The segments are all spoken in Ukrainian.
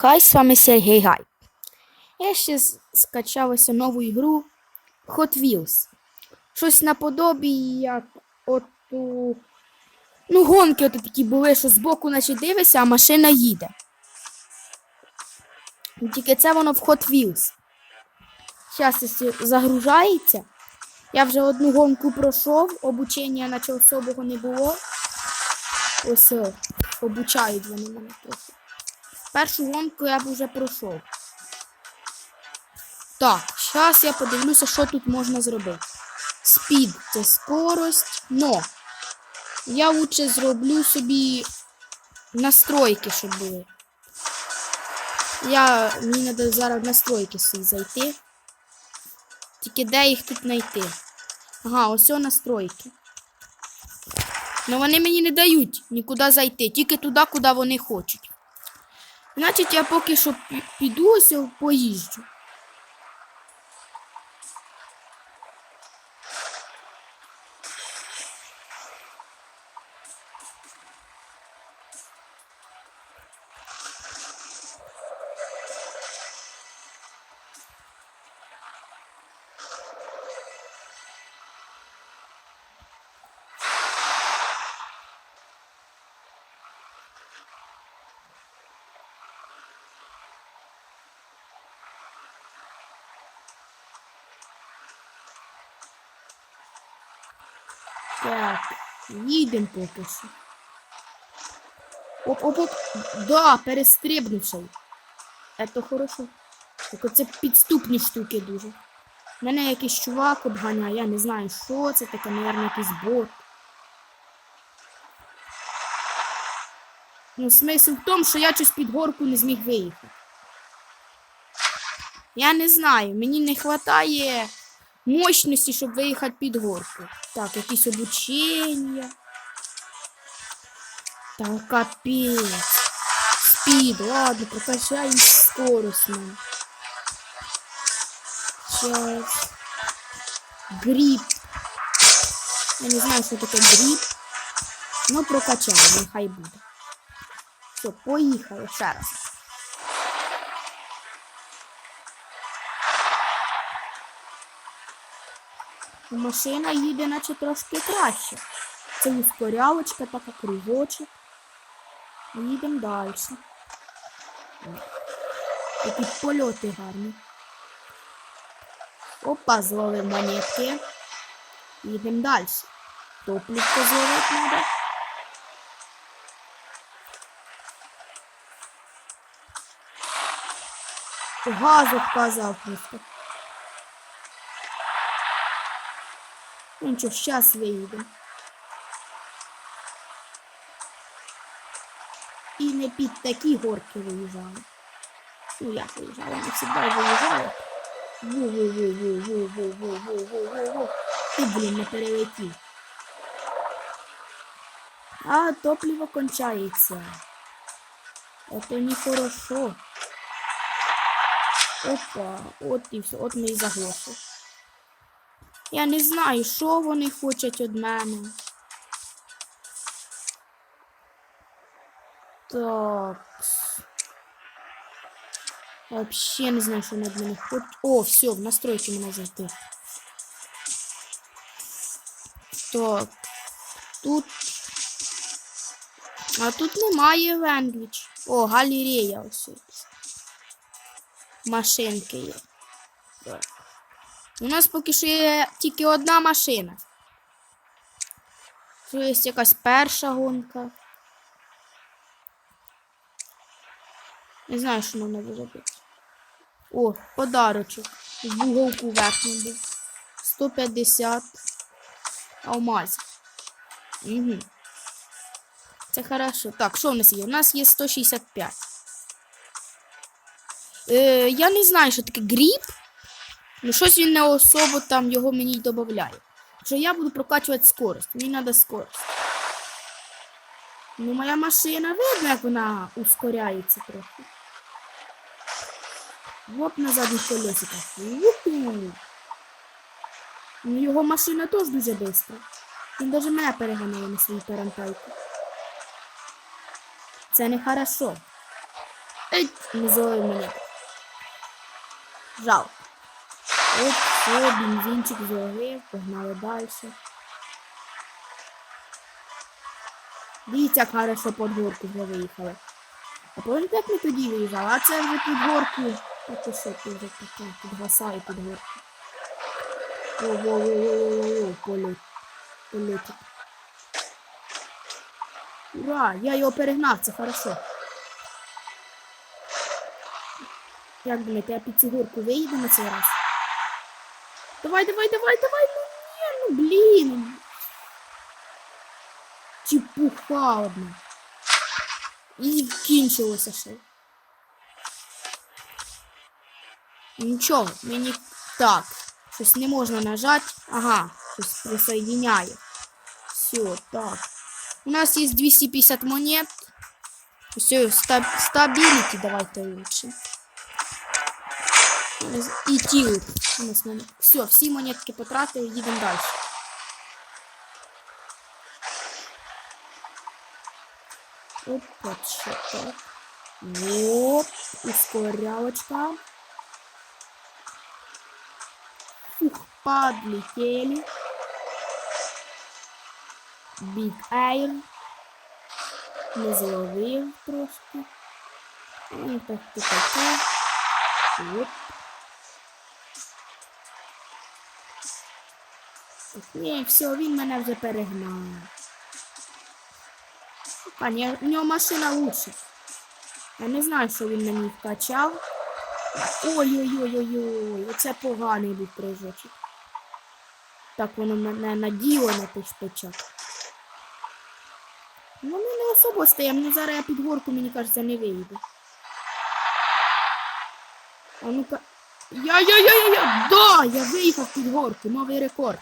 Хай з вами Сергій Гай. Я ще ось нову ігру Hot Wheels. Щось наподобі, як от у... Ну, гонки от такі були, що збоку наче дивишся, а машина їде. Тільки це воно в Hot Wheels. Зараз загружається. Я вже одну гонку пройшов, обучення наче особого не було. Ось е, обучають вони мене трохи. Першу гонку я б вже пройшов. Так, зараз я подивлюся, що тут можна зробити. Спід це скорость, но я лучше зроблю собі настройки, щоб були. Я, мені треба зараз настройки свої зайти. Тільки де їх тут знайти? Ага, ось настройки. Ну вони мені не дають нікуди зайти, тільки туди, куди вони хочуть. Значить, я поки що піду ось поїжджу. Так, їдемо поки що. Оп-оп-оп. Да, перестрибнувши. Це хорошо. Так оце підступні штуки дуже. Мене якийсь чувак обганяє, я не знаю, що це таке, мабуть, якийсь бот. Ну, смисл в тому, що я щось під горку не зміг виїхати. Я не знаю, мені не вистачає мощності, щоб виїхати під горку. Так, якісь обучення. Так, капець. Спід, ладно, прокачаємо скорость нам. Сейчас. Гріб. Я не знаю, що таке гріб. Ну, прокачаємо, нехай буде. Все, поїхали ще раз. Машина їде, наче трошки краще. Це ускорялочка, така кружочок. Їдемо далі. Такі польоти гарні. Опа, зловив монетки. Їдемо далі. Топлівку зловити треба. Газ отказав просто. Ну нічого, зараз виїдемо. І не під такі горки виїжджали. Ну як виїжджали, не завжди виїжджали. Ву-ву-ву-ву-ву-ву-ву-ву-ву-ву. Ти, блін, не перелетів. А, топливо кончається. Это нехорошо. Опа, от і все, от ми і заглохли. Я не знаю, що вони хочуть від мене. Так. Вообще не знаю, що вони від мене хочуть. О, все, в настройки мене зайти. Так. Тут. А тут немає Венгліч. О, галерея ось. Машинки є. Так. У нас поки що є тільки одна машина. Це є якась перша гонка. Не знаю, що нам треба робити. О, подарочок. В уголку верхній був. 150 алмазів. Угу. Це хорошо. Так, що в нас є? У нас є 165. Е, я не знаю, що таке гріб. Ну, щось він не особо там його мені й додає. Що я буду прокачувати скорость. Мені треба скорость. Ну, моя машина видно, як вона ускоряється трохи. Воп на задніх колесиках. Ну, його машина теж дуже швидка. Він навіть мене переганяє на свій тарантайку. Це не хорошо. Ей, не зловив мене. Жалко. Оп, все, бензинчик зловив, погнали далі. Дивіться, як хорошо під горку вже виїхали. А пам'ятаєте, як ми тоді виїжджали? А це вже під горку. То що ти вже таке, підгасає під горку. О-о-о-о-о-о, полет. Полетик. Ура, я його перегнав, це хорошо. Як думаєте, я під цю горку виїду на цей раз? Давай, давай, давай, давай, ну ні, ну блін. Чепуха одна. І кінчилося ще. Нічого, мені так. Щось не можна нажати. Ага, щось присоединяє. Все, так. У нас есть 250 монет. Все, стаб стабилити давайте лучше. І тіл. У нас монет. Все, всі монетки потратили, їдемо далі. Опа, що так. Оп, ускорялочка. Фух, подлетели. Big Air. Не зловив трошки. Ну, так то таке. Оп. Ні, все, він мене вже перегнав. Пані, в нього машина лучше. Я не знаю, що він мені вкачав. Ой-ой-ой-ой-ой, оце поганий був прыжочок. Так воно мене наділо на шпичок. Ну, ми не особо стоїмо, ну зараз я під горку, мені кажеться, не вийду. А ну-ка. Я-я-я-я-я! Да! Я виїхав під горку, новий рекорд.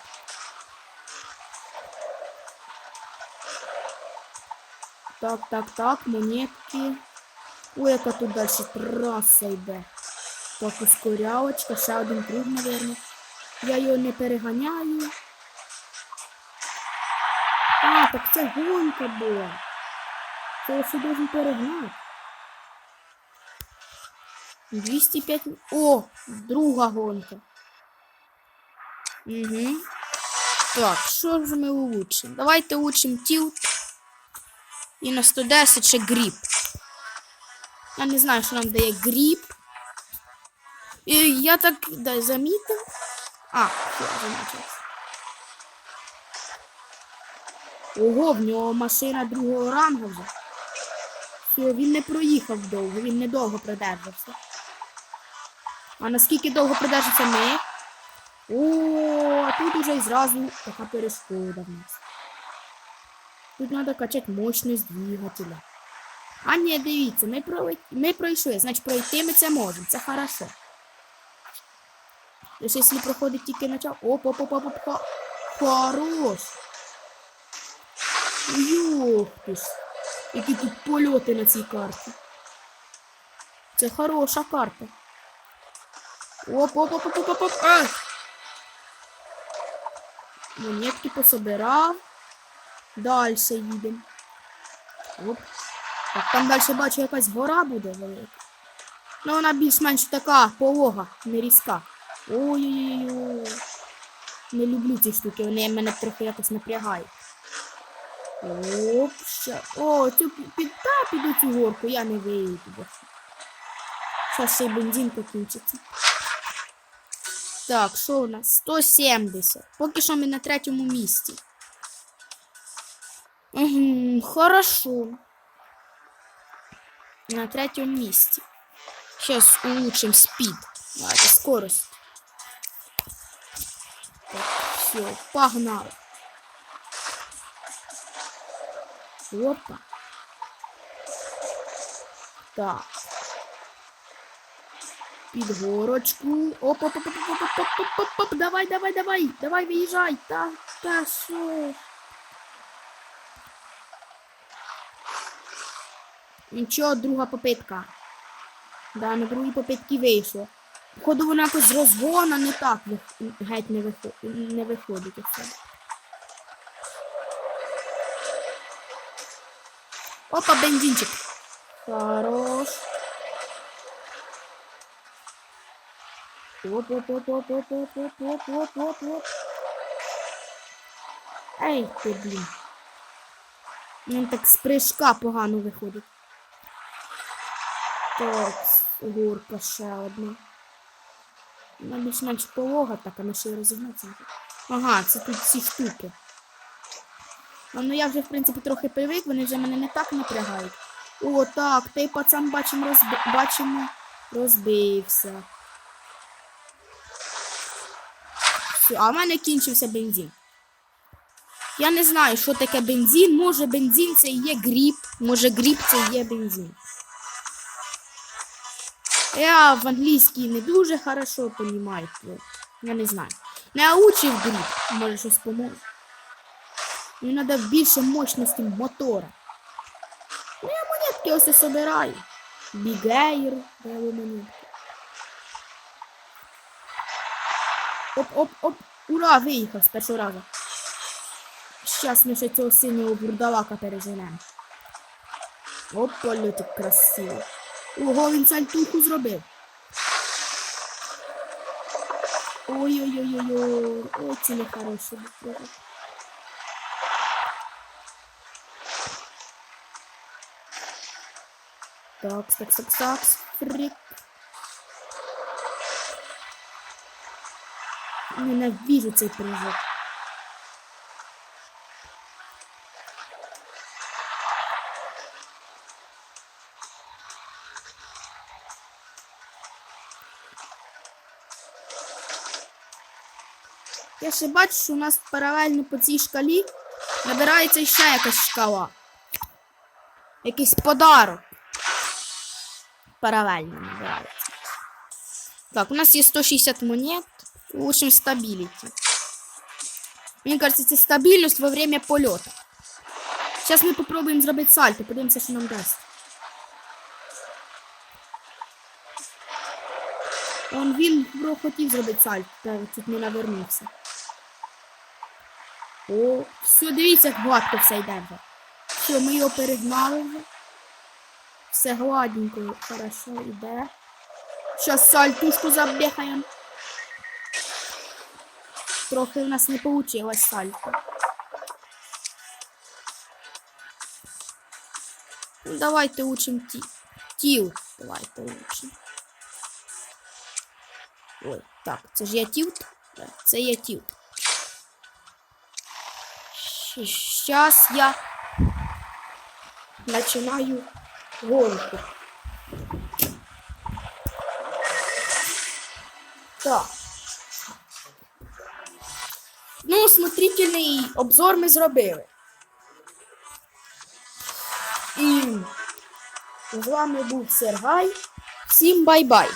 Так, так, так, монетки. Ой, яка тут далі траса йде. Так, ускорялочка, ще один круг, мабуть. Я його не переганяю. А, так це гонка була. Це я ще должен перегнати. 205. О, друга гонка. Угу. Так, що ж ми улучшимо? Давайте улучшимо тіл. І на 110 ще гріб. Я не знаю, що нам дає гріб. І я так да, замітив. А, все, замітив. Ого, в нього машина другого рангу вже. Все, він не проїхав довго, він недовго продержався. А наскільки довго продержався ми? О, тут уже і зразу така перешкода в нас. Тут треба качати мощність двигателя. А ні, дивіться, ми, пролет... ми пройшли, значить пройти ми це можемо, це хорошо. Лише якщо проходить тільки начало. Оп, оп, оп, оп, оп, оп. Хорош. Йох. Які тут польоти на цій карті. Це хороша карта. Оп, оп, оп, оп, оп, оп, оп. А! Монетки пособирав. Далі їдемо. Оп. Там далі бачу якась гора буде велика. Ну вона більш-менш така полога, не різка. Ой-ой-ой. Не люблю ці штуки, вони мене трохи якось напрягають. Оп, ще. О, цю пі- під та піду цю горку, я не вийду. Зараз ще й бензин покінчиться. Так, що у нас? 170. Поки що ми на третьому місці. Угу, хорошо. На третьому місці. Сейчас улучшим спид. Давайте скорость. Так, все, погнали. Опа. Так. Під горочку. Оп, оп, оп, оп, оп, оп, оп, оп, оп, оп. Давай, давай, давай. Давай, виїжджай. Та, та що? Нічого, друга попитка. Да, на другій попитці вийшло. Походу вона якось розгона не так геть не, вихо... не виходить. Опа, бензинчик. Хорош. Оп, оп, оп, оп, оп, оп, оп, оп, оп, оп, оп. Ей, ти, блін. Він так з прыжка погано виходить. Так, горка ще одна. Вона більш-менш полога, так, а ми ще й розігнатися. Ага, це тут ці штуки. А, Ну я вже, в принципі, трохи привик, вони вже мене не так напрягають. О, так, той пацан бачимо, розби... бачимо, розбився. Все, а в мене кінчився бензин. Я не знаю, що таке бензин. Може бензин це є гріб, може гріб це є бензин. Я в англійській не дуже хорошо понимаю. Я не знаю. Не учив гріб, може щось поможе. Мені треба більше мощності мотора. Ну, я монетки ось собираю. Бігейр, де ви монетки. Оп-оп-оп. Ура, виїхав з першого разу. Щас ми ще цього синього бурдалака переженемо. Опа, лютик красиво. Ого, він сальтуху зробив. Ой-ой-ой-ой-ой. Ой, це нехороше. було. Такс, такс, такс, такс. Фрик. Ненавижу цей прыжок. Я ще бачу, що у нас паралельно по цій шкалі набирається ще якась шкала. Якийсь подарок. Паралельно набирається. Так, у нас є 160 монет. В общем, стабіліті. Мені кажется, це стабільність во время польоту. Зараз ми попробуємо зробити сальто, подивимося, що нам дасть. Он він хотів зробити сальто, та тут не навернувся. О, все, дивіться, як гладко все йде вже. Все, ми його перегнали вже. Все гладенько, хорошо йде. Зараз сальтушку забігаємо. Трохи в нас не вийшло сальто. Ну, давайте учимо ті... тіл. Давайте учимо. Ой, так, це ж я тілт? Це я тілт. Сейчас я начинаю гонку. Так. Ну, смотрительний обзор ми зробили. І з вами був Сергай. Всім бай-бай!